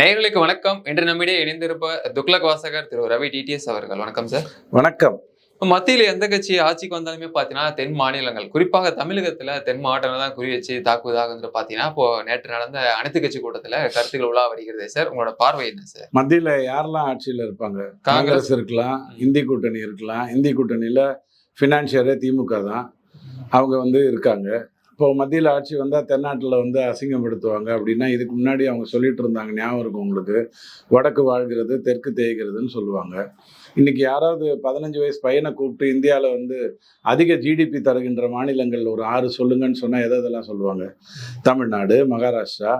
நேயர்களுக்கு வணக்கம். இன்று நம்மிடையே இணைந்திருப்ப துக்ளக் வாசகர் திரு ரவி டிடிஎஸ் அவர்கள். வணக்கம் சார் வணக்கம். மத்தியில எந்த கட்சி ஆட்சிக்கு வந்தாலுமே பாத்தீங்கன்னா தென் மாநிலங்கள். குறிப்பாக தமிழகத்துல தென் மாவட்டங்கள் தான் குறி வச்சு தாக்குவதாக வந்து பாத்தீங்கன்னா இப்போ நேற்று நடந்த அனைத்து கட்சி கூட்டத்துல கருத்துக்கள் உலா வருகிறது சார் உங்களோட பார்வை என்ன சார் மத்தியில யாரெல்லாம் ஆட்சியில் இருப்பாங்க? காங்கிரஸ். காங்கிரஸ் இருக்கலாம் இந்தி கூட்டணி இருக்கலாம். இந்தி கூட்டணியில ஃபினான்ஷியரே திமுக தான். அவங்க வந்து இருக்காங்க. இப்போ மத்தியில் ஆட்சி வந்தால் தென்னாட்டில் வந்து அசிங்கப்படுத்துவாங்க அப்படின்னா இதுக்கு முன்னாடி அவங்க சொல்லிட்டு இருந்தாங்க ஞாபகம் இருக்கும் உங்களுக்கு? வடக்கு வாழ்கிறது தெற்கு தேய்கிறதுன்னு சொல்லுவாங்க. இன்னைக்கு யாராவது பதினஞ்சு வயசு பையனை கூப்பிட்டு இந்தியாவில் வந்து அதிக ஜிடிபி தருகின்ற மாநிலங்கள் ஒரு ஆறு சொல்லுங்கன்னு சொன்னால் எதை எதெல்லாம் சொல்லுவாங்க? தமிழ்நாடு மகாராஷ்டிரா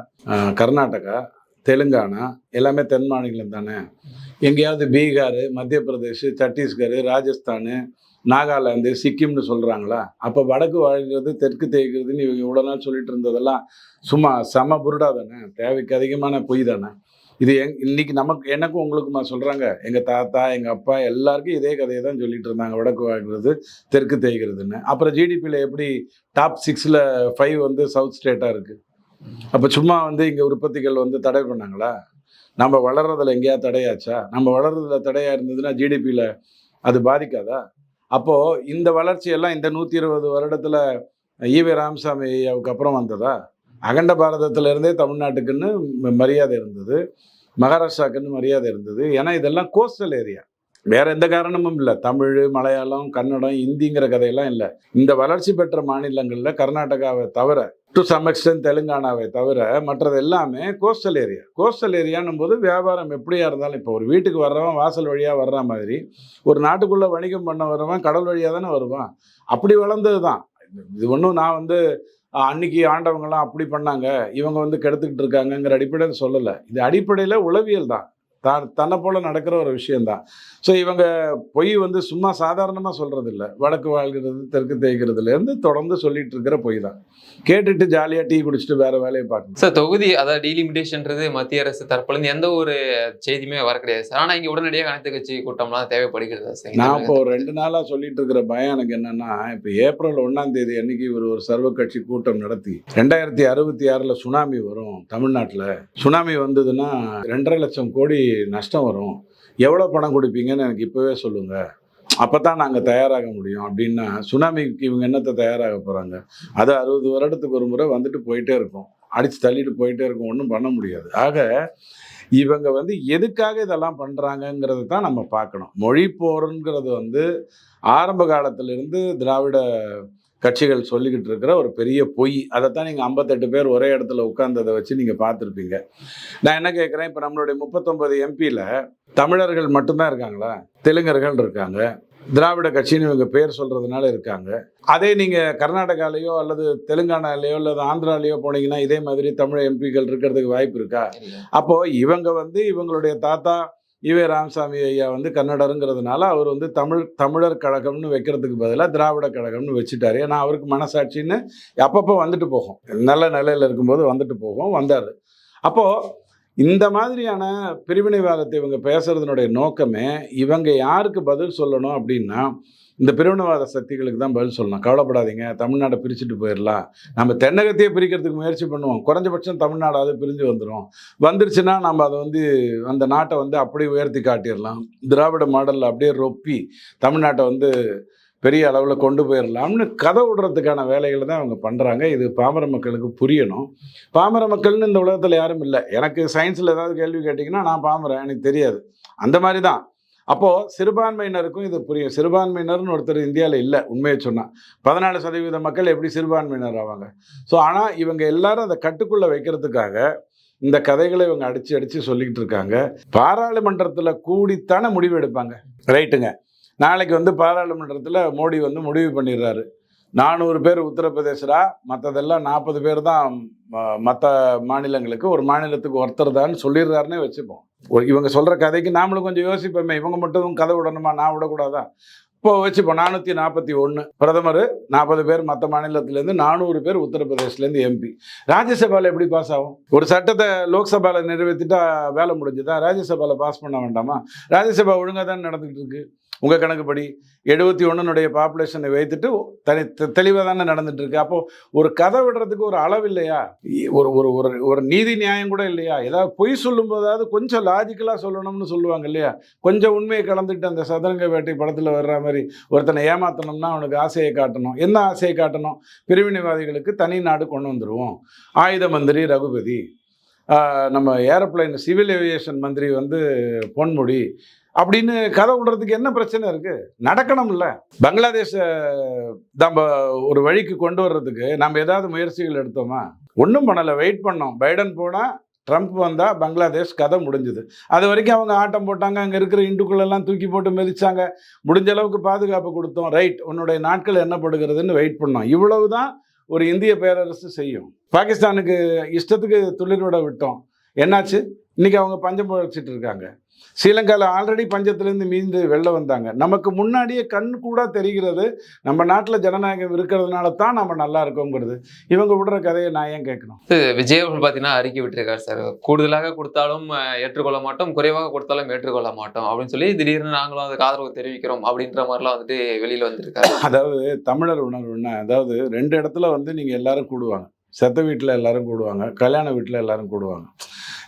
கர்நாடகா தெலுங்கானா எல்லாமே தென் மாநிலம் தானே? எங்கேயாவது பீகார் மத்திய பிரதேஷ் சத்தீஸ்கர் ராஜஸ்தானு நாகாலாந்து சிக்கிம்னு சொல்கிறாங்களா அப்போ வடக்கு வாழ்கிறது தெற்கு தேய்க்கிறதுன்னு இவங்க இவ்வளோ நாள் சொல்லிட்டு இருந்ததெல்லாம் சும்மா செம புருடா தானே? தேவைக்கு அதிகமான பொய் தானே? இது எங் இன்னைக்கு நமக்கு எனக்கும் உங்களுக்குமா சொல்கிறாங்க எங்கள் தாத்தா எங்கள் அப்பா எல்லாருக்கும் இதே கதையை தான் சொல்லிட்டு இருந்தாங்க. வடக்கு வாழ்கிறது தெற்கு தேய்கிறதுன்னு. அப்புறம் ஜிடிபியில் எப்படி டாப் சிக்ஸில் ஃபைவ் வந்து சவுத் ஸ்டேட்டாக இருக்குது அப்போ சும்மா வந்து இங்கே உற்பத்திகள் வந்து தடை பண்ணாங்களா? நம்ம வளர்றதில் எங்கேயாவது தடையாச்சா? நம்ம வளர்றதில் தடையாக இருந்ததுன்னா ஜிடிபியில் அது பாதிக்காதா? அப்போது இந்த வளர்ச்சியெல்லாம் இந்த நூற்றி இருபது வருடத்தில் ஈவி ராமசாமி ஐயாவுக்கு அப்புறம் வந்ததா? அகண்ட பாரதத்துல இருந்தே தமிழ்நாட்டுக்குன்னு மரியாதை இருந்தது. மகாராஷ்டிராக்குன்னு மரியாதை இருந்தது. ஏன்னா இதெல்லாம் கோஸ்டல் ஏரியா வேற எந்த காரணமும் இல்லை. தமிழ் மலையாளம் கன்னடம் இந்திங்கிற கதையெல்லாம் இல்லை. இந்த வளர்ச்சி பெற்ற மாநிலங்களில் கர்நாடகாவை தவிர டு சம் எக்ஸ்டென்ட் தெலுங்கானாவை தவிர மற்றது எல்லாமே கோஸ்டல் ஏரியா கோஸ்டல் ஏரியான்னும் போது வியாபாரம் எப்படியா இருந்தாலும் இப்போ ஒரு வீட்டுக்கு வர்றவன் வாசல் வழியாக வர்ற மாதிரி ஒரு நாட்டுக்குள்ளே வணிகம் பண்ண வர்றவன் கடல் வழியாக தானே வருவான். அப்படி வளர்ந்தது தான் இது ஒன்றும் நான் வந்து அன்னைக்கு ஆண்டவங்களாம் அப்படி பண்ணாங்க இவங்க வந்து கெடுத்துக்கிட்டு இருக்காங்கங்கிற அடிப்படையில் சொல்லலை. இது அடிப்படையில் உளவியல் தான். தான் தன்னை போல நடக்கிற ஒரு விஷயம்தான். ஸோ இவங்க பொய் வந்து சும்மா சாதாரணமாக சொல்கிறது இல்லை வடக்கு வாழ்கிறது தெற்கு தேய்க்கிறதுலேருந்து தொடர்ந்து சொல்லிட்டு இருக்கிற பொய் தான். கேட்டுட்டு ஜாலியாக டீ குடிச்சிட்டு வேற வேலையை பார்க்கணும். சார் தொகுதி அதாவது டீலிமிட்டேஷன்ன்றது மத்திய அரசு தரப்புல எந்த ஒரு செய்தியுமே வர கிடையாது. சார் ஆனா இங்க உடனடியாக அனைத்து கட்சி கூட்டம்லாம் தேவைப்படுகிறதா சார் நான் இப்போ ஒரு ரெண்டு நாளாக சொல்லிட்டு இருக்கிற பயம் எனக்கு என்னன்னா இப்போ ஏப்ரல் ஒன்றாம் தேதி அன்னைக்கு ஒரு ஒரு சர்வ கட்சி கூட்டம் நடத்தி ரெண்டாயிரத்தி அறுபத்தி ஆறில் சுனாமி வரும் தமிழ்நாட்டில். சுனாமி வந்ததுன்னா ரெண்டரை லட்சம் கோடி நஷ்டம் வரும். எவ்வளோ பணம் கொடுப்பீங்கன்னு எனக்கு இப்போவே சொல்லுங்க. அப்போ தான் நாங்கள் தயாராக முடியும் அப்படின்னா சுனாமிக்கு இவங்க என்னத்தை தயாராக போகிறாங்க அது அறுபது வருடத்துக்கு ஒரு முறை வந்துட்டு போயிட்டே இருக்கும். அடித்து தள்ளிட்டு போயிட்டே இருக்கும். ஒன்றும் பண்ண முடியாது. ஆக இவங்க வந்து எதுக்காக இதெல்லாம் பண்ணுறாங்கங்கிறத தான் நம்ம பார்க்கணும். மொழி போருங்கிறது வந்து ஆரம்ப காலத்திலிருந்து திராவிட கட்சிகள் சொல்லிக்கிட்டு இருக்கிற ஒரு பெரிய பொய். அதைத்தான் நீங்கள் ஐம்பத்தெட்டு பேர் ஒரே இடத்துல உட்கார்ந்ததை வச்சு நீங்கள் பார்த்துருப்பீங்க. நான் என்ன கேட்குறேன் இப்போ நம்மளுடைய முப்பத்தொன்பது எம்பியில் தமிழர்கள் மட்டும்தான் இருக்காங்களா? தெலுங்கர்கள் இருக்காங்க. திராவிட கட்சின்னு இவங்க பேர் சொல்கிறதுனால இருக்காங்க. அதே நீங்கள் கர்நாடகாலேயோ அல்லது தெலுங்கானாலேயோ அல்லது ஆந்திராலேயோ போனீங்கன்னா இதே மாதிரி தமிழ் எம்பிக்கள் இருக்கிறதுக்கு வாய்ப்பு இருக்கா? அப்போ இவங்க வந்து இவங்களுடைய தாத்தா ஈவே ராமசாமி ஐயா வந்து கன்னடருங்கிறதுனால அவர் வந்து தமிழ் தமிழர் கழகம்னு வைக்கிறதுக்கு பதிலாக திராவிட கழகம்னு வச்சுட்டாரு. ஏன்னா அவருக்கு மனசாட்சின்னு அப்பப்போ வந்துட்டு போகும். நல்ல நிலையில் இருக்கும்போது வந்துட்டு போகும் வந்தார். அப்போது இந்த மாதிரியான பிரிவினைவாதத்தை இவங்க பேசுறதுனுடைய நோக்கமே இவங்க யாருக்கு பதில் சொல்லணும் அப்படின்னா இந்த பிரிவினைவாத சக்திகளுக்கு தான் பதில் சொல்லணும். கவலைப்படாதீங்க தமிழ்நாடை பிரிச்சுட்டு போயிடலாம். நம்ம தென்னகத்தையே பிரிக்கிறதுக்கு முயற்சி பண்ணுவோம். குறைஞ்சபட்சம் தமிழ்நாடாவது பிரிஞ்சு வந்துடும் வந்துருச்சுன்னா நம்ம அதை வந்து அந்த நாட்டை வந்து அப்படியே உயர்த்தி காட்டிடலாம். திராவிட மாடலில் அப்படியே ரொப்பி தமிழ்நாட்டை வந்து பெரிய அளவில் கொண்டு போயிடலாம்னு கதை விடுறதுக்கான வேலைகளை தான் அவங்க பண்ணுறாங்க இது பாமர மக்களுக்கு புரியணும். பாமர மக்கள்னு இந்த உலகத்தில் யாரும் இல்லை. எனக்கு சயின்ஸில் ஏதாவது கேள்வி கேட்டிங்கன்னா நான் பாமரன் எனக்கு தெரியாது. அந்த மாதிரி தான் அப்போது சிறுபான்மையினருக்கும் இது புரியும். சிறுபான்மையினர்னு ஒருத்தர் இந்தியாவில் இல்லை உண்மையை சொன்னால் பதினாலு சதவீத மக்கள் எப்படி சிறுபான்மையினர் ஆவாங்க? ஸோ ஆனால் இவங்க எல்லாரும் அதை கட்டுக்குள்ளே வைக்கிறதுக்காக இந்த கதைகளை இவங்க அடித்து அடித்து சொல்லிக்கிட்டு இருக்காங்க. பாராளுமன்றத்தில் கூடித்தானே முடிவு எடுப்பாங்க. ரைட்டுங்க நாளைக்கு வந்து பாராளுமன்றத்தில் மோடி வந்து முடிவு பண்ணிடுறாரு. நானூறு பேர் உத்தரப்பிரதேசரா மற்றதெல்லாம் நாற்பது பேர் தான் மற்ற மாநிலங்களுக்கு ஒரு மாநிலத்துக்கு ஒருத்தர் தான் சொல்லிடுறாருன்னே வச்சுப்போம். ஒரு- இவங்க சொல்கிற கதைக்கு நாமளும் கொஞ்சம் யோசிப்போமே இவங்க மட்டும் கதை விடணுமா நான் விடக்கூடாதா? இப்போ வச்சுப்போம் நானூற்றி நாற்பத்தி ஒன்று பிரதமர் நாற்பது பேர் மற்ற மாநிலத்திலேருந்து நானூறு பேர் உத்தரப்பிரதேஷ்லேருந்து எம்பி. ராஜ்யசபாவில் எப்படி பாஸ் ஆகும்? ஒரு சட்டத்தை லோக்சபாவில் நிறைவேற்றிட்டா வேலை முடிஞ்சுதா? ராஜ்யசபாவில் பாஸ் பண்ண வேண்டாமா? ராஜ்யசபா ஒழுங்காக தான் நடந்துகிட்டு இருக்குது உங்கள் கணக்குப்படி எழுபத்தி ஒன்றுனுடைய பாப்புலேஷனை வைத்துட்டு தனி தெளிவாக தானே நடந்துட்டு இருக்கு அப்போது ஒரு கதை விடுறதுக்கு ஒரு அளவு இல்லையா? ஒரு ஒரு ஒரு ஒரு நீதி நியாயம் கூட இல்லையா? ஏதாவது பொய் சொல்லும்போதாவது கொஞ்சம் லாஜிக்கலாக சொல்லணும்னு சொல்லுவாங்க இல்லையா? கொஞ்சம் உண்மையை கலந்துட்டு அந்த சதுரங்க வேட்டை படத்தில் வர்ற மாதிரி ஒருத்தனை ஏமாற்றணும்னா அவனுக்கு ஆசையை காட்டணும். என்ன ஆசையை காட்டணும்? பிரிவினைவாதிகளுக்கு தனி நாடு கொண்டு வந்துடுவோம் ஆயுத மந்திரி ரகுபதி. நம்ம ஏரோப்ளைன் சிவில் ஏவியேஷன் மந்திரி வந்து பொன்முடி. அப்படின்னு கதை விடுறதுக்கு என்ன பிரச்சனை இருக்கு? நடக்கணும்ல. பங்களாதேஷை நம்ம ஒரு வழிக்கு கொண்டு வர்றதுக்கு நம்ம ஏதாவது முயற்சிகள் எடுத்தோமா? ஒன்றும் பண்ணலை. வெயிட் பண்ணோம். பைடன் போனால் ட்ரம்ப் வந்தால் பங்களாதேஷ் கதை முடிஞ்சுது. அது வரைக்கும் அவங்க ஆட்டம் போட்டாங்க. அங்கே இருக்கிற இண்டுக்குள்ளெல்லாம் தூக்கி போட்டு மிதிச்சாங்க. முடிஞ்ச அளவுக்கு பாதுகாப்பு கொடுத்தோம். ரைட் உன்னுடைய நாட்கள் என்னப்படுகிறதுன்னு வெயிட் பண்ணோம். இவ்வளவு தான் ஒரு இந்திய பேரரசு செய்யும். பாகிஸ்தானுக்கு இஷ்டத்துக்கு துளிர் விட விட்டோம். என்னாச்சு? இன்னைக்கு அவங்க பஞ்சம் பழிச்சிட்டு இருக்காங்க. ஸ்ரீலங்காவில் ஆல்ரெடி பஞ்சத்திலேருந்து மீண்டு வெளில வந்தாங்க. நமக்கு முன்னாடியே கண் கூட தெரிகிறது நம்ம நாட்டில் ஜனநாயகம் இருக்கிறதுனால தான் நம்ம நல்லா இருக்கோங்கிறது. இவங்க விடுற கதையை நான் ஏன் கேட்கணும்? விஜய் அவர்கள் பார்த்தீங்கன்னா அறிக்கை விட்டிருக்காரு சார். கூடுதலாக கொடுத்தாலும் ஏற்றுக்கொள்ள மாட்டோம் குறைவாக கொடுத்தாலும் ஏற்றுக்கொள்ள மாட்டோம் அப்படின்னு சொல்லி திடீர்னு நாங்களும் அதுக்கு ஆதரவு தெரிவிக்கிறோம் அப்படின்ற மாதிரிலாம் வந்துட்டு வெளியில வந்திருக்காரு. அதாவது தமிழர் உணர்வுன்னா அதாவது ரெண்டு இடத்துல வந்து நீங்கள் எல்லாரும் கூடுவாங்க. செத்த வீட்டில் எல்லாரும் கூடுவாங்க கல்யாண வீட்டில் எல்லாரும் கூடுவாங்க.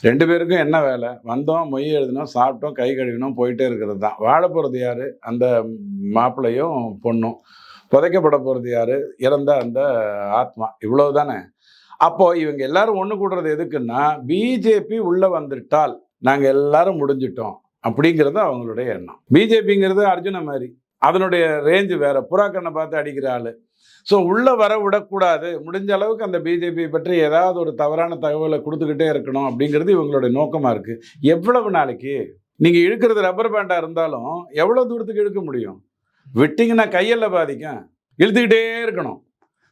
ரெண்டு பேருக்கும் என்ன வேலை? வந்தோம் மொய் எழுதினோம் சாப்பிட்டோம் கை கழுவினோம் போயிட்டே இருக்கிறது தான். வாழ போகிறது யார்? அந்த மாப்பிள்ளையும் பொண்ணும். புதைக்கப்பட போகிறது யார்? இறந்த அந்த ஆத்மா. இவ்வளோ தானே அப்போது இவங்க எல்லாரும் ஒன்று கூடுறது எதுக்குன்னா பிஜேபி உள்ளே வந்துட்டால் நாங்கள் எல்லாரும் முடிஞ்சிட்டோம் அப்படிங்கிறது அவங்களுடைய எண்ணம். பிஜேபிங்கிறது அர்ஜுன மாதிரி. அதனுடைய ரேஞ்சு வேற. புறாக்கண்ணை பார்த்து அடிக்கிற ஆள். ஸோ உள்ளே வர விடக்கூடாது. முடிஞ்ச அளவுக்கு அந்த பிஜேபி பற்றி ஏதாவது ஒரு தவறான தகவலை கொடுத்துக்கிட்டே இருக்கணும் அப்படிங்கிறது இவங்களுடைய நோக்கமாக இருக்குது எவ்வளவு நாளைக்கு? நீங்கள் இழுக்கிறது ரப்பர் பேண்டாக இருந்தாலும் எவ்வளோ தூரத்துக்கு இழுக்க முடியும்? விட்டிங்கன்னா கையில் பாதிக்கும் இழுத்துக்கிட்டே இருக்கணும்.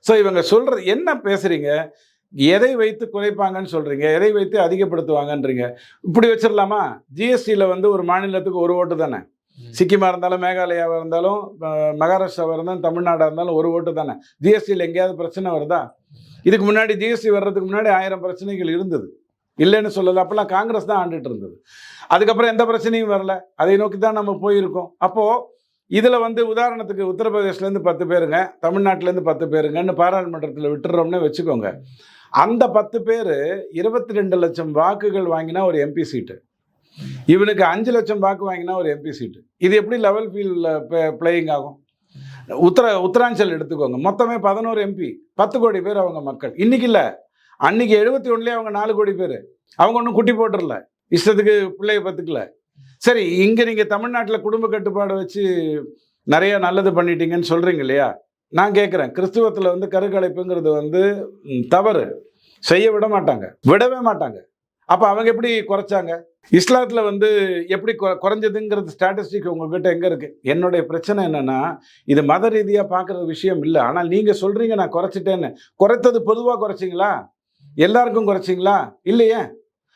ஸோ இவங்க சொல்கிறது என்ன பேசுகிறீங்க எதை வைத்து குறைப்பாங்கன்னு சொல்கிறீங்க எதை வைத்து அதிகப்படுத்துவாங்கன்றீங்க? இப்படி வச்சிடலாமா ஜிஎஸ்டியில் வந்து ஒரு மாநிலத்துக்கு ஒரு ஓட்டு தானே. சிக்கிமா இருந்தாலும் மேகாலயாவாக இருந்தாலும் மகாராஷ்டிராவாக இருந்தாலும் தமிழ்நாடாக இருந்தாலும் ஒரு ஓட்டு தானே. ஜிஎஸ்டியில் எங்கேயாவது பிரச்சனை வருதா? இதுக்கு முன்னாடி ஜிஎஸ்டி வர்றதுக்கு முன்னாடி ஆயிரம் பிரச்சனைகள் இருந்தது. இல்லைன்னு சொல்லலை. அப்போல்லாம் காங்கிரஸ் தான் ஆண்டுட்டு இருந்தது. அதுக்கப்புறம் எந்த பிரச்சனையும் வரல. அதை நோக்கி தான் நம்ம போயிருக்கோம். அப்போது இதில் வந்து உதாரணத்துக்கு உத்தரப்பிரதேஷ்லேருந்து பத்து பேருங்க தமிழ்நாட்டிலேருந்து பத்து பேருங்கன்னு பாராளுமன்றத்தில் விட்டுறோம்னு வச்சுக்கோங்க. அந்த பத்து பேர் இருபத்தி ரெண்டு லட்சம் வாக்குகள் வாங்கினா ஒரு எம்பி சீட்டு. இவனுக்கு அஞ்சு லட்சம் வாக்கு வாங்கினா ஒரு எம்பி சீட்டு இது எப்படி லெவல் ஃபீல்டில் பிளேயிங் ஆகும்? உத்தர உத்தராஞ்சல் எடுத்துக்கோங்க. மொத்தமே பதினோரு எம்பி பத்து கோடி பேர் அவங்க மக்கள். இன்றைக்கி இல்லை. அன்னைக்கு எழுபத்தி ஒன்றுலேயே அவங்க நாலு கோடி பேர். அவங்க ஒன்றும் குட்டி போட்டுறல. இஷ்டத்துக்கு பிள்ளைய பத்துக்கல. சரி இங்கே நீங்கள் தமிழ்நாட்டில் குடும்ப கட்டுப்பாடு வச்சு நிறைய நல்லது பண்ணிட்டீங்கன்னு சொல்கிறீங்க இல்லையா? நான் கேட்குறேன் கிறிஸ்துவத்தில் வந்து கருக்கலைப்புங்கிறது வந்து தவறு. செய்ய விட மாட்டாங்க. விடவே மாட்டாங்க. அப்போ அவங்க எப்படி குறைச்சாங்க? இஸ்லாத்தில் வந்து எப்படி கொ- குறைஞ்சதுங்கிறது ஸ்டாட்டிஸ்டிக் உங்ககிட்ட எங்கே இருக்குது என்னுடைய பிரச்சனை என்னென்னா இது மத ரீதியாக பார்க்குற விஷயம் இல்லை. ஆனால் நீங்கள் சொல்கிறீங்க நான் குறைச்சிட்டேன்னு. குறைத்தது பொதுவாக குறைச்சிங்களா? எல்லாருக்கும் குறைச்சிங்களா? இல்லையே?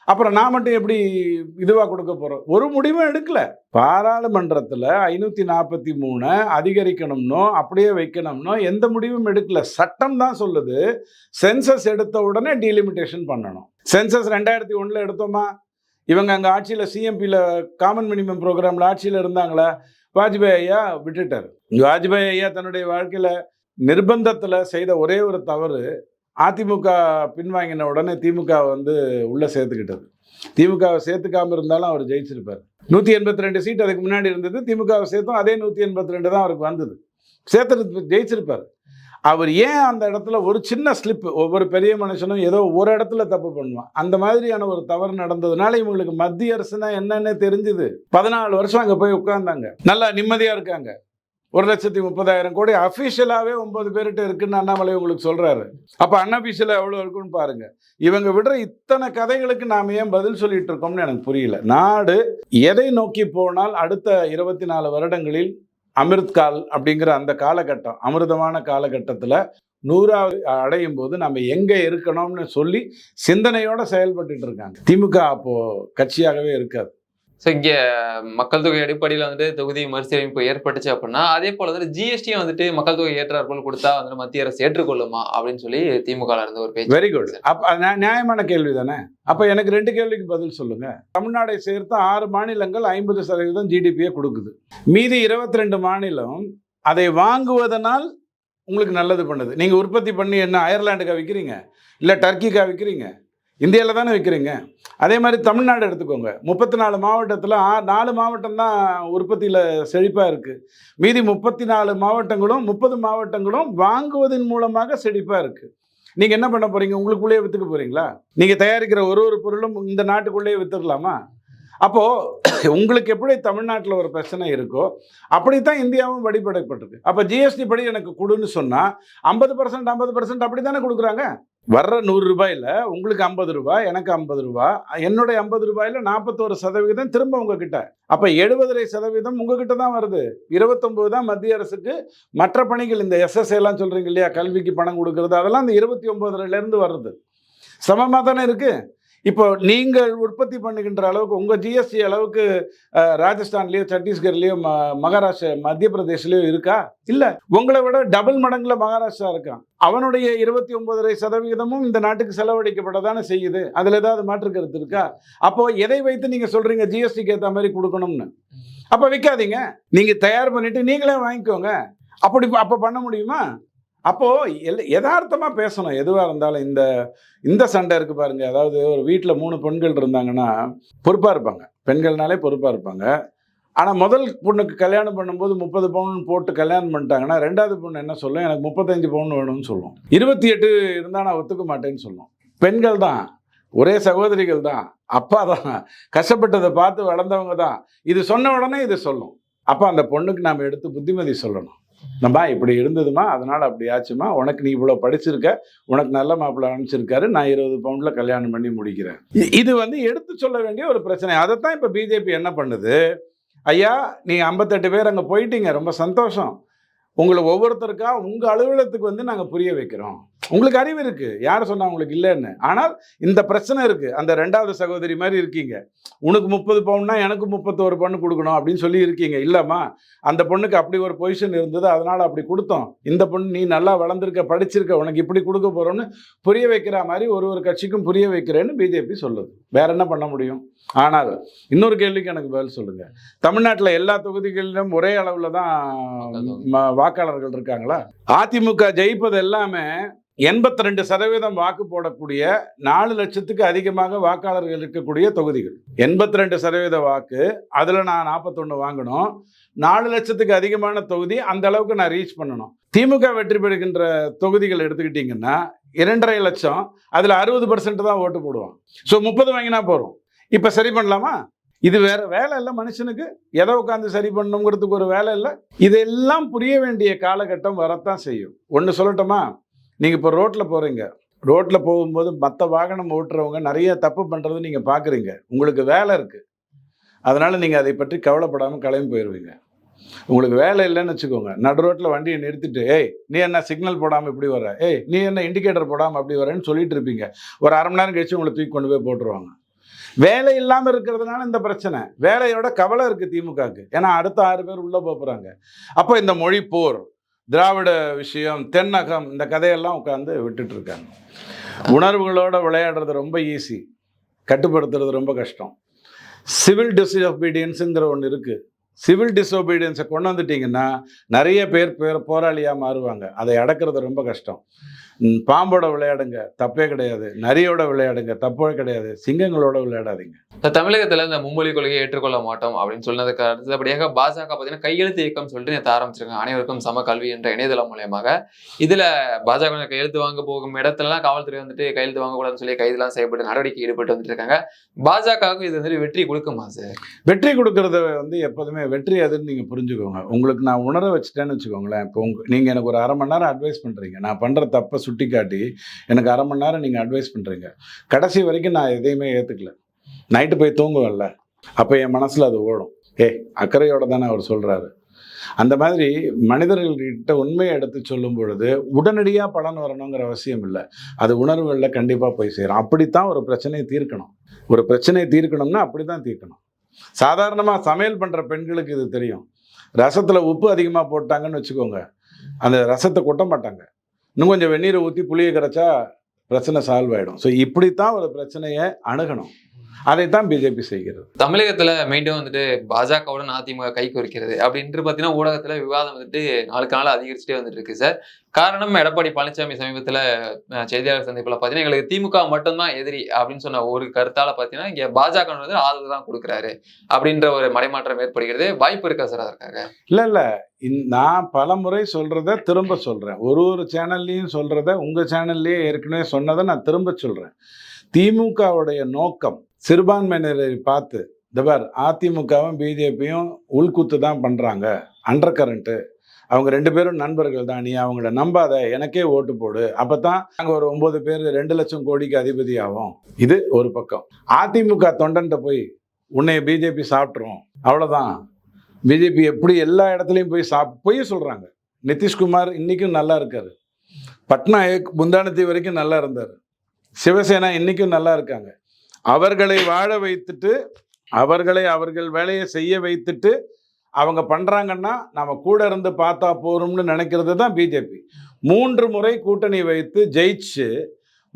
அப்புறம் நான் மட்டும் எப்படி இதுவாக கொடுக்க போகிறோம் ஒரு முடிவும் எடுக்கல. பாராளுமன்றத்தில் ஐநூற்றி நாற்பத்தி மூணு அதிகரிக்கணும்னோ அப்படியே வைக்கணும்னோ எந்த முடிவும் எடுக்கல. சட்டம் தான் சொல்லுது. சென்சஸ் எடுத்த உடனே டீலிமிட்டேஷன் பண்ணணும். சென்சஸ் ரெண்டாயிரத்தி ஒன்றில் எடுத்தோமா? இவங்க அங்கே ஆட்சியில் சிஎம்பியில் காமன் மினிமம் ப்ரோக்ராமில் ஆட்சியில் இருந்தாங்களா? வாஜ்பாய் ஐயா விட்டுட்டார். வாஜ்பாய் ஐயா தன்னுடைய வாழ்க்கையில் நிர்பந்தத்தில் செய்த ஒரே ஒரு தவறு அதிமுக பின்வாங்கின உடனே திமுக வந்து உள்ளே சேர்த்துக்கிட்டது. திமுகவை சேர்த்துக்காமல் இருந்தாலும் அவர் ஜெயிச்சிருப்பார். நூற்றி எண்பத்தி ரெண்டு சீட் அதுக்கு முன்னாடி இருந்தது திமுகவை சேர்த்தும் அதே நூற்றி எண்பத்தி ரெண்டு தான் அவருக்கு வந்தது. சேர்த்து ஜெயிச்சிருப்பார். அவர் ஏன் அந்த இடத்துல ஒரு சின்ன ஸ்லிப்பு ஒவ்வொரு பெரிய மனுஷனும் ஏதோ ஒரு இடத்துல தப்பு பண்ணுவான். அந்த மாதிரியான ஒரு தவறு நடந்ததுனால இவங்களுக்கு மத்திய அரசுனா என்னன்னு தெரிஞ்சுது. பதினாலு வருஷம் அங்கே போய் உட்கார்ந்தாங்க. நல்லா நிம்மதியாக இருக்காங்க. ஒரு லட்சத்தி முப்பதாயிரம் கோடி அஃபிஷியலாகவே ஒன்பது பேர்கிட்ட இருக்குன்னு அண்ணாமலை உங்களுக்கு சொல்கிறாரு அப்போ அன்அஃபிஷியலாக எவ்வளோ இருக்குன்னு பாருங்கள் இவங்க விடுற இத்தனை கதைகளுக்கு நாம் ஏன் பதில் சொல்லிட்டு இருக்கோம்னு எனக்கு புரியல. நாடு எதை நோக்கி போனால் அடுத்த இருபத்தி நாலு வருடங்களில் அமிர்த்கால் அப்படிங்கிற அந்த காலகட்டம் அமிர்தமான காலகட்டத்தில் நூறாவது அடையும் போது நம்ம எங்கே இருக்கணும்னு சொல்லி சிந்தனையோடு செயல்பட்டுட்டு இருக்காங்க. திமுக அப்போது கட்சியாகவே இருக்காது. ஸோ இங்க மக்கள் தொகை அடிப்படையில் வந்துட்டு தொகுதி மறுசீரமைப்பு ஏற்பட்டுச்சு அப்படின்னா அதே போல வந்துட்டு ஜிஎஸ்டியும் வந்துட்டு மக்கள் தொகை ஏற்றாற் போல் கொடுத்தா வந்துட்டு மத்திய அரசு ஏற்றுக்கொள்ளுமா அப்படின்னு சொல்லி திமுக இருந்து ஒரு பேச்சு வெரி குட் அப்ப நியாயமான கேள்வி தானே அப்ப எனக்கு ரெண்டு கேள்விக்கு பதில் சொல்லுங்க. தமிழ்நாடை சேர்த்து ஆறு மாநிலங்கள் ஐம்பது சதவீதம் ஜிடிபியை கொடுக்குது. மீதி இருபத்தி ரெண்டு மாநிலம் அதை வாங்குவதனால் உங்களுக்கு நல்லது பண்ணுது. நீங்க உற்பத்தி பண்ணி என்ன அயர்லாண்டுக்கா விற்கிறீங்க இல்ல டர்க்கிக்கா விற்கிறீங்க இந்தியாவில் தானே விற்கிறீங்க அதே மாதிரி தமிழ்நாடு எடுத்துக்கோங்க. முப்பத்தி நாலு மாவட்டத்தில் நாலு மாவட்டம் தான் உற்பத்தியில் செழிப்பாக இருக்குது மீதி முப்பத்தி நாலு மாவட்டங்களும் முப்பது மாவட்டங்களும் வாங்குவதன் மூலமாக செழிப்பாக இருக்குது நீங்கள் என்ன பண்ண போகிறீங்க உங்களுக்குள்ளேயே விற்றுக்க போகிறீங்களா நீங்கள் தயாரிக்கிற ஒரு ஒரு பொருளும் இந்த நாட்டுக்குள்ளேயே விற்றுக்கலாமா அப்போது உங்களுக்கு எப்படி தமிழ்நாட்டில் ஒரு பிரச்சனை இருக்கோ அப்படி தான் இந்தியாவும் வழிபடப்பட்டிருக்கு அப்போ ஜிஎஸ்டி படி எனக்கு கொடுன்னு சொன்னால் ஐம்பது பர்சன்ட் ஐம்பது பர்சன்ட் அப்படி தானே கொடுக்குறாங்க? வர்ற நூறு ரூபாயில் உங்களுக்கு ஐம்பது ரூபாய் எனக்கு ஐம்பது ரூபாய் என்னுடைய ஐம்பது ரூபாயில் நாற்பத்தோரு சதவீதம் திரும்ப உங்ககிட்ட. அப்போ எழுபதரை சதவீதம் உங்ககிட்ட தான் வருது. இருபத்தொம்போது தான் மத்திய அரசுக்கு மற்ற பணிகள் இந்த எஸ்எஸ்ஏ எல்லாம் சொல்கிறீங்க இல்லையா? கல்விக்கு பணம் கொடுக்கறது அதெல்லாம் இந்த இருபத்தி ஒம்போதுலேருந்து வருது. சமமாக தானே இருக்குது இப்போ நீங்கள் உற்பத்தி பண்ணுகின்ற அளவுக்கு உங்கள் ஜிஎஸ்டி அளவுக்கு ராஜஸ்தான்லேயோ சத்தீஸ்கர்லேயோ ம மகாராஷ்டிரா மத்திய பிரதேஷ்லேயோ இருக்கா? இல்லை. உங்களை விட டபுள் மடங்குல மகாராஷ்டிரா இருக்கான். அவனுடைய இருபத்தி ஒன்பதரை சதவீதமும் இந்த நாட்டுக்கு செலவழிக்கப்படதானே செய்யுது. அதில் ஏதாவது மாற்று கருத்து இருக்கா? அப்போ எதை வைத்து நீங்கள் சொல்கிறீங்க ஜிஎஸ்டிக்கு ஏற்ற மாதிரி கொடுக்கணும்னு? அப்போ விற்காதீங்க நீங்கள் தயார் பண்ணிவிட்டு நீங்களே வாங்கிக்கோங்க. அப்படி அப்போ பண்ண முடியுமா? அப்போது எல் யதார்த்தமா பேசணும். எதுவாக இருந்தாலும் இந்த இந்த சண்டை இருக்குது பாருங்க. அதாவது ஒரு வீட்டில் மூணு பெண்கள் இருந்தாங்கன்னா பொறுப்பாக இருப்பாங்க. பெண்கள்னாலே பொறுப்பாக இருப்பாங்க. ஆனால் முதல் பொண்ணுக்கு கல்யாணம் பண்ணும்போது முப்பது பவுன் போட்டு கல்யாணம் பண்ணிட்டாங்கன்னா ரெண்டாவது பொண்ணு என்ன சொல்லும்? எனக்கு முப்பத்தஞ்சு பவுன் வேணும்னு சொல்லும். இருபத்தி எட்டு இருந்தால் நான் ஒத்துக்க மாட்டேன்னு சொல்லும். பெண்கள் தான். ஒரே சகோதரிகள் தான். அப்பா தான். கஷ்டப்பட்டதை பார்த்து வளர்ந்தவங்க தான். இது சொன்ன உடனே இது சொல்லும். அப்போ அந்த பொண்ணுக்கு நாம் எடுத்து புத்திமதி சொல்லணும். நம்ம இப்படி இருந்ததுமா அதனால அப்படி ஆச்சுமா? உனக்கு நீ இவ்வளோ படிச்சிருக்க உனக்கு நல்ல மாப்பிள்ளை அனுப்பிச்சிருக்காரு நான் இருபது பவுண்ட்ல கல்யாணம் பண்ணி முடிக்கிறேன். இது வந்து எடுத்து சொல்ல வேண்டிய ஒரு பிரச்சனை. அதைத்தான் இப்போ பிஜேபி என்ன பண்ணுது? ஐயா நீ ஐம்பத்தெட்டு பேர் அங்கே போயிட்டீங்க ரொம்ப சந்தோஷம். உங்களை ஒவ்வொருத்தருக்கா உங்கள் அலுவலகத்துக்கு வந்து நாங்கள் புரிய வைக்கிறோம். உங்களுக்கு அறிவு இருக்குது யார் சொன்னால் உங்களுக்கு இல்லைன்னு? ஆனால் இந்த பிரச்சனை இருக்குது அந்த ரெண்டாவது சகோதரி மாதிரி இருக்கீங்க. உனக்கு முப்பது பவுன்னா எனக்கு முப்பத்தோரு பவுன் கொடுக்கணும் அப்படின்னு சொல்லி இருக்கீங்க. இல்லைம்மா அந்த பொண்ணுக்கு அப்படி ஒரு பொசிஷன் இருந்தது. அதனால் அப்படி கொடுத்தோம். இந்த பொண்ணு நீ நல்லா வளர்ந்துருக்க படிச்சிருக்க உனக்கு இப்படி கொடுக்க போகிறோன்னு புரிய வைக்கிற மாதிரி ஒரு ஒரு கட்சிக்கும் புரிய வைக்கிறேன்னு பிஜேபி சொல்லுது. வேற என்ன பண்ண முடியும்? ஆனால் இன்னொரு கேள்விக்கு எனக்கு பதில் சொல்லுங்க. தமிழ்நாட்டில் எல்லா தொகுதிகளிலும் ஒரே அளவில் தான் வாக்காளர்கள் இருக்காங்களா? அதிமுக ஜெயிப்பது எல்லாமே எண்பத்தி ரெண்டு சதவீதம் வாக்கு போடக்கூடிய நாலு லட்சத்துக்கு அதிகமாக வாக்காளர்கள் இருக்கக்கூடிய தொகுதிகள். எண்பத்தி ரெண்டு சதவீத வாக்கு அதில் நான் நாற்பத்தொன்று வாங்கணும். நாலு லட்சத்துக்கு அதிகமான தொகுதி அந்த அளவுக்கு நான் ரீச் பண்ணணும். திமுக வெற்றி பெறுகின்ற தொகுதிகள் எடுத்துக்கிட்டிங்கன்னா இரண்டரை லட்சம் அதில் அறுபது பர்சன்ட் தான் ஓட்டு போடுவான் ஸோ முப்பது வாங்கினா போகிறோம் இப்போ சரி பண்ணலாமா? இது வேற வேலை இல்லை மனுஷனுக்கு. எதை உட்காந்து சரி பண்ணணுங்கிறதுக்கு ஒரு வேலை இல்லை. இதெல்லாம் புரிய வேண்டிய காலகட்டம் வரத்தான் செய்யும். ஒன்று சொல்லட்டுமா? நீங்கள் இப்போ ரோட்டில் போகிறீங்க ரோட்டில் போகும்போது மற்ற வாகனம் ஓட்டுறவங்க நிறைய தப்பு பண்ணுறது நீங்கள் பார்க்குறீங்க உங்களுக்கு வேலை இருக்குது அதனால் நீங்கள் அதை பற்றி கவலைப்படாமல் கிளம்பி போயிடுவீங்க உங்களுக்கு வேலை இல்லைன்னு வச்சுக்கோங்க. நடு ரோட்டில் வண்டியை நிறுத்திட்டு ஏய் நீ என்ன சிக்னல் போடாமல் இப்படி வர ஏய் நீ என்ன இண்டிகேட்டர் போடாமல் அப்படி வரேன்னு சொல்லிட்டு இருப்பீங்க. ஒரு அரை மணி நேரம் கழிச்சு உங்களை தூக்கி கொண்டு போய் போட்டுருவாங்க. வேலை இல்லாமல் இருக்கிறதுனால இந்த பிரச்சனை. வேலையோட கவலை இருக்குது திமுகவுக்கு. ஏன்னா அடுத்த ஆறு பேர் உள்ளே போகிறாங்க அப்போ இந்த மொழி போர் திராவிட விஷயம் தென்னகம் இந்த கதையெல்லாம் உட்காந்து விட்டுட்டு இருக்காங்க. உணர்வுகளோட விளையாடுறது ரொம்ப ஈஸி கட்டுப்படுத்துறது ரொம்ப கஷ்டம். சிவில் டிஸ்ஒபீடியன்ஸுங்கிற ஒன்று இருக்குது சிவில் டிஸ்ஒபீடியன்ஸை கொண்டு வந்துட்டிங்கன்னா நிறைய பேர் பேர் போராளியாக மாறுவாங்க. அதை அடக்கிறது ரொம்ப கஷ்டம். பாம்போட விளையாடுங்க. தப்பே கிடையாது. நரியோட விளையாடுங்க. தப்பே கிடையாது. சிங்கங்களோட விளையாடாதீங்க. தமிழகத்துல இந்த மும்மொழி கொள்கையை ஏற்றுக்கொள்ள மாட்டோம் அப்படின்னு சொன்னதுக்கு அடுத்தபடியாக பாஜக பார்த்தீங்கன்னா கையெழுத்து இயக்கம் சொல்லிட்டு நேற்று ஆரம்பிச்சிருக்காங்க. அனைவருக்கும் சம கல்வி என்ற இணையதளம் மூலியமாக. இதுல பாஜக கையெழுத்து வாங்க போகும் இடத்துலலாம் காவல்துறை வந்துட்டு கையெழுத்து வாங்கக்கூடாதுன்னு சொல்லி கைதெல்லாம் செய்யப்பட்டு நடவடிக்கை ஈடுபட்டு வந்துட்டு இருக்காங்க பாஜகவுக்கு இது வந்து வெற்றி கொடுக்குமா சார்? வெற்றி கொடுக்கறத வந்து எப்போதுமே வெற்றி எதுன்னு நீங்கள் புரிஞ்சுக்கோங்க. உங்களுக்கு நான் உணர வச்சுட்டேன்னு வச்சுக்கோங்களேன். இப்போ உங்க நீங்கள் எனக்கு ஒரு அரை மணி நேரம் அட்வைஸ் பண்ணுறீங்க நான் பண்ணுற தப்பை சுட்டி காட்டி எனக்கு அரை மணி நேரம் நீங்கள் அட்வைஸ் பண்ணுறீங்க கடைசி வரைக்கும் நான் எதையுமே ஏற்றுக்கல நைட்டு போய் தூங்குவேன்ல. அப்போ என் மனசில் அது ஓடும். ஏ அக்கறையோட தானே அவர் சொல்கிறாரு அந்த மாதிரி மனிதர்கள்கிட்ட உண்மையை எடுத்து சொல்லும் பொழுது உடனடியாக பலன் வரணுங்கிற அவசியம் இல்லை. அது உணர்வுகளில் கண்டிப்பாக போய் சேரும். அப்படித்தான் ஒரு பிரச்சனையை தீர்க்கணும். ஒரு பிரச்சனையை தீர்க்கணும்னா அப்படி தான் தீர்க்கணும். சாதாரணமாக சமையல் பண்ணுற பெண்களுக்கு இது தெரியும். ரசத்தில் உப்பு அதிகமாக போட்டாங்கன்னு வச்சுக்கோங்க. அந்த ரசத்தை கொட்ட மாட்டாங்க. இன்னும் கொஞ்சம் வெந்நீரை ஊற்றி புளியை கரைச்சா பிரச்சனை சால்வ் ஆகிடும் ஸோ இப்படித்தான் ஒரு பிரச்சனையை அணுகணும். அதைத்தான் பிஜேபி செய்கிறது. தமிழகத்துல மீண்டும் வந்துட்டு பாஜகவுடன் அதிமுக கை குறிக்கிறது அப்படின்ட்டு பாத்தீங்கன்னா ஊடகத்துல விவாதம் வந்துட்டு நாளுக்கு நாள் அதிகரிச்சுட்டே வந்துட்டு இருக்கு சார். காரணம் எடப்பாடி பழனிசாமி சமீபத்துல செய்தியாளர் சந்திப்புல பாத்தீங்கன்னா எங்களுக்கு திமுக மட்டும்தான் எதிரி அப்படின்னு சொன்ன ஒரு கருத்தால பாத்தீங்கன்னா இங்க பாஜக வந்து ஆதரவு தான் கொடுக்குறாரு அப்படின்ற ஒரு மடைமாற்றம் ஏற்படுகிறது. வாய்ப்பு இருக்கா சார் அதற்காக? இல்லை இல்லை. நான் பல முறை சொல்கிறத திரும்ப சொல்கிறேன் ஒரு ஒரு சேனல்லையும் சொல்கிறத உங்கள் சேனல்லையே ஏற்கனவே சொன்னதை நான் திரும்ப சொல்கிறேன் திமுகவுடைய நோக்கம் சிறுபான்மையினரை பார்த்து இந்த பார் அதிமுகவும் பிஜேபியும் உள்கூத்து தான் பண்ணுறாங்க அண்டர் கரண்ட்டு அவங்க ரெண்டு பேரும் நண்பர்கள் தான். நீ அவங்கள நம்பாத. எனக்கே ஓட்டு போடு. அப்போ தான் நாங்கள் ஒரு ஒம்பது பேர் ரெண்டு லட்சம் கோடிக்கு அதிபதி ஆகும் இது ஒரு பக்கம். அதிமுக தொண்டன்ட்ட போய் உன்னைய பிஜேபி சாப்பிட்ரும் அவ்வளோதான் பிஜேபி எப்படி எல்லா இடத்துலையும் போய் சாப் பொய் சொல்கிறாங்க நிதிஷ்குமார் இன்றைக்கும் நல்லா இருக்கார். பட்நாயக் முந்தானத்தி வரைக்கும் நல்லா இருந்தார். சிவசேனா இன்றைக்கும் நல்லா இருக்காங்க. அவர்களை வாழ வைத்துட்டு அவர்களை அவர்கள் வேலையை செய்ய வைத்துட்டு அவங்க பண்ணுறாங்கன்னா நம்ம கூட இருந்து பார்த்தா போகிறோம்னு நினைக்கிறது தான் பிஜேபி. மூன்று முறை கூட்டணி வைத்து ஜெயிச்சு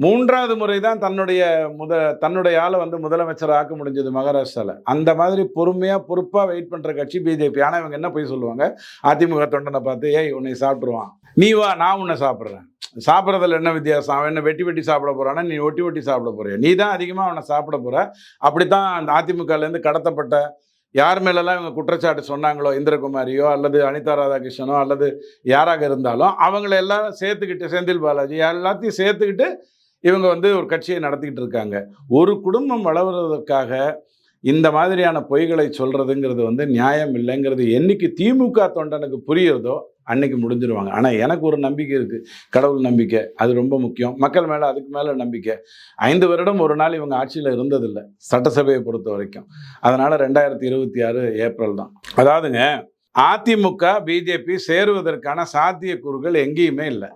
மூன்றாவது முறை தான் தன்னுடைய முத தன்னுடைய ஆளை வந்து முதலமைச்சர் ஆக்க முடிஞ்சது மகாராஷ்டிராவில் அந்த மாதிரி பொறுமையாக பொறுப்பாக வெயிட் பண்ணுற கட்சி பிஜேபி ஆனால் இவங்க என்ன போய் சொல்லுவாங்க? அதிமுக தொண்டனை பார்த்து ஏய் உன்னை சாப்பிட்ருவான் நீ வா நான் உன்னை சாப்பிட்றேன். சாப்பிட்றதுல என்ன வித்தியாசம்? அவன் என்ன வெட்டி வெட்டி சாப்பிட போகிறான்னா நீ ஒட்டி ஒட்டி சாப்பிட போறிய? நீ தான் அதிகமாக அவனை சாப்பிட போகிற அப்படித்தான் அந்த அதிமுகலேருந்து கடத்தப்பட்ட யார் மேலெல்லாம் இவங்க குற்றச்சாட்டு சொன்னாங்களோ இந்திரகுமாரியோ அல்லது அனிதா ராதாகிருஷ்ணனோ அல்லது யாராக இருந்தாலும் அவங்கள எல்லாரும் சேர்த்துக்கிட்டு செந்தில் பாலாஜி எல்லாத்தையும் சேர்த்துக்கிட்டு இவங்க வந்து ஒரு கட்சியை நடத்திக்கிட்டு இருக்காங்க. ஒரு குடும்பம் வளர்வதற்காக இந்த மாதிரியான பொய்களை சொல்கிறதுங்கிறது வந்து நியாயம் இல்லைங்கிறது என்னைக்கு திமுக தொண்டனுக்கு புரியுறதோ அன்னைக்கு முடிஞ்சிருவாங்க. ஆனால் எனக்கு ஒரு நம்பிக்கை இருக்குது கடவுள் நம்பிக்கை அது ரொம்ப முக்கியம். மக்கள் மேலே அதுக்கு மேலே நம்பிக்கை. ஐந்து வருடம் ஒரு நாள் இவங்க ஆட்சியில் இருந்ததில்லை சட்டசபையை பொறுத்த வரைக்கும். அதனால் ரெண்டாயிரத்தி இருபத்தி ஆறு ஏப்ரல் தான். அதாவதுங்க அதிமுக பிஜேபி சேருவதற்கான சாத்தியக்கூறுகள் எங்கேயுமே இல்லை.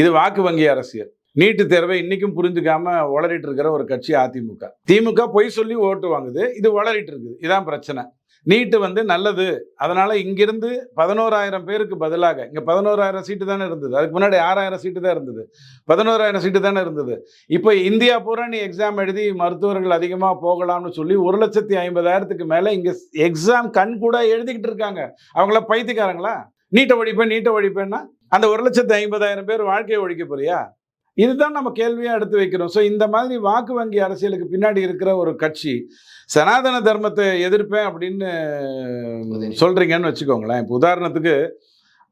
இது வாக்கு வங்கி அரசியல். நீட்டு தேர்வை இன்னைக்கும் புரிஞ்சுக்காம உளறிட்டு இருக்கிற ஒரு கட்சி அதிமுக. திமுக பொய் சொல்லி ஓட்டு வாங்குது இது வளரிட்டு இருக்குது. இதான் பிரச்சனை. நீட்டு வந்து நல்லது. அதனால இங்கிருந்து பதினோராயிரம் பேருக்கு பதிலாக இங்க பதினோராயிரம் சீட்டு தானே இருந்தது. அதுக்கு முன்னாடி ஆறாயிரம் சீட்டு தான் இருந்தது. பதினோராயிரம் சீட்டு தானே இருந்தது. இப்போ இந்தியா பூரா நீ எக்ஸாம் எழுதி மருத்துவர்கள் அதிகமாக போகலாம்னு சொல்லி ஒரு லட்சத்தி ஐம்பதாயிரத்துக்கு மேலே இங்கே எக்ஸாம் கண் கூட எழுதிக்கிட்டு இருக்காங்க. அவங்கள பைத்தியக்காரங்களா? நீட்டை ஒழிப்பேன் நீட்டை ஒழிப்பேன்னா அந்த ஒரு லட்சத்தி ஐம்பதாயிரம் பேர் வாழ்க்கையை ஒழிக்க போறியா? இதுதான் நம்ம கேள்வியாக எடுத்து வைக்கிறோம். ஸோ இந்த மாதிரி வாக்கு வங்கி அரசியலுக்கு பின்னாடி இருக்கிற ஒரு கட்சி சனாதன தர்மத்தை எதிர்ப்பேன் அப்படின்னு சொல்றீங்கன்னு வச்சுக்கோங்களேன். இப்போ உதாரணத்துக்கு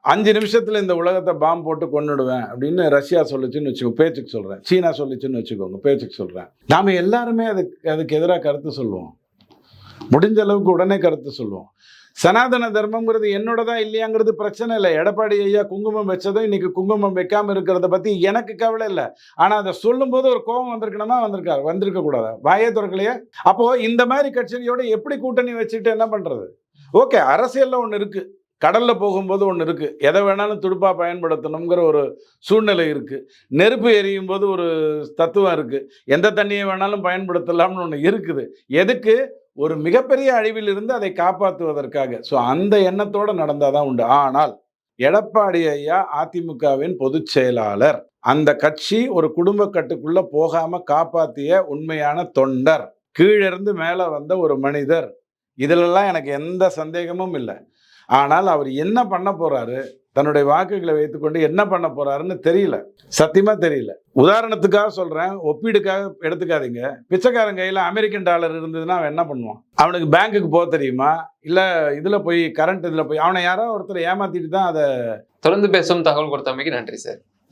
அஞ்சு நிமிஷத்தில் இந்த உலகத்தை பாம்பு போட்டு கொன்னுடுவேன் அப்படின்னு ரஷ்யா சொல்லுச்சுன்னு வச்சுக்கோ பேச்சுக்கு சொல்கிறேன் சீனா சொல்லுச்சுன்னு வச்சுக்கோங்க பேச்சுக்கு சொல்கிறேன் நாம் எல்லாருமே அதுக்கு அதுக்கு எதிராக கருத்து சொல்லுவோம். முடிஞ்ச அளவுக்கு உடனே கருத்து சொல்லுவோம். சனாதன தர்மங்கிறது என்னோடதா இல்லையாங்கிறது பிரச்சனை இல்லை. எடப்பாடி ஐயா குங்குமம் வச்சதும் இன்னைக்கு குங்குமம் வைக்காம இருக்கிறத பத்தி எனக்கு கவலை இல்லை. ஆனா அதை சொல்லும்போது ஒரு கோபம் வந்திருக்கணுமா? வந்திருக்காரு வந்திருக்க கூடாது. வாயே திறக்கலையே? அப்போ இந்த மாதிரி கட்சியோட எப்படி கூட்டணி வச்சுட்டு என்ன பண்றது? ஓகே அரசியல்ல ஒன்று இருக்கு. கடல்ல போகும்போது ஒன்று இருக்கு. எதை வேணாலும் துடுப்பா பயன்படுத்தணுங்கிற ஒரு சூழ்நிலை இருக்கு. நெருப்பு எரியும் போது ஒரு தத்துவம் இருக்கு. எந்த தண்ணியை வேணாலும் பயன்படுத்தலாம்னு ஒன்று இருக்குது. எதுக்கு? ஒரு மிகப்பெரிய அழிவில் இருந்து அதை காப்பாற்றுவதற்காக. ஸோ அந்த எண்ணத்தோடு நடந்தால் தான் உண்டு. ஆனால் எடப்பாடி ஐயா அதிமுகவின் பொதுச் செயலாளர் அந்த கட்சி ஒரு குடும்ப கட்டுக்குள்ள போகாம காப்பாத்திய உண்மையான தொண்டர் கீழிருந்து மேலே வந்த ஒரு மனிதர் இதிலெல்லாம் எனக்கு எந்த சந்தேகமும் இல்லை. ஆனால் அவர் என்ன பண்ண போறாரு? தன்னுடைய வாக்குகளை வைத்துக்கொண்டு என்ன பண்ண போறாருன்னு தெரியல. சத்தியமா தெரியல. உதாரணத்துக்காக சொல்றேன் ஒப்பீடுக்காக எடுத்துக்காதீங்க. பிச்சைக்காரன் கையில அமெரிக்கன் டாலர் இருந்ததுன்னா அவன் என்ன பண்ணுவான்? அவனுக்கு பேங்க்குக்கு போக தெரியுமா? இல்ல இதுல போய் கரண்ட் இதுல போய் அவனை யாரோ ஒருத்தர் ஏமாத்திட்டு தான் அதை தொடர்ந்து பேசும் தகவல் கொடுத்தமைக்கு நன்றி சார்.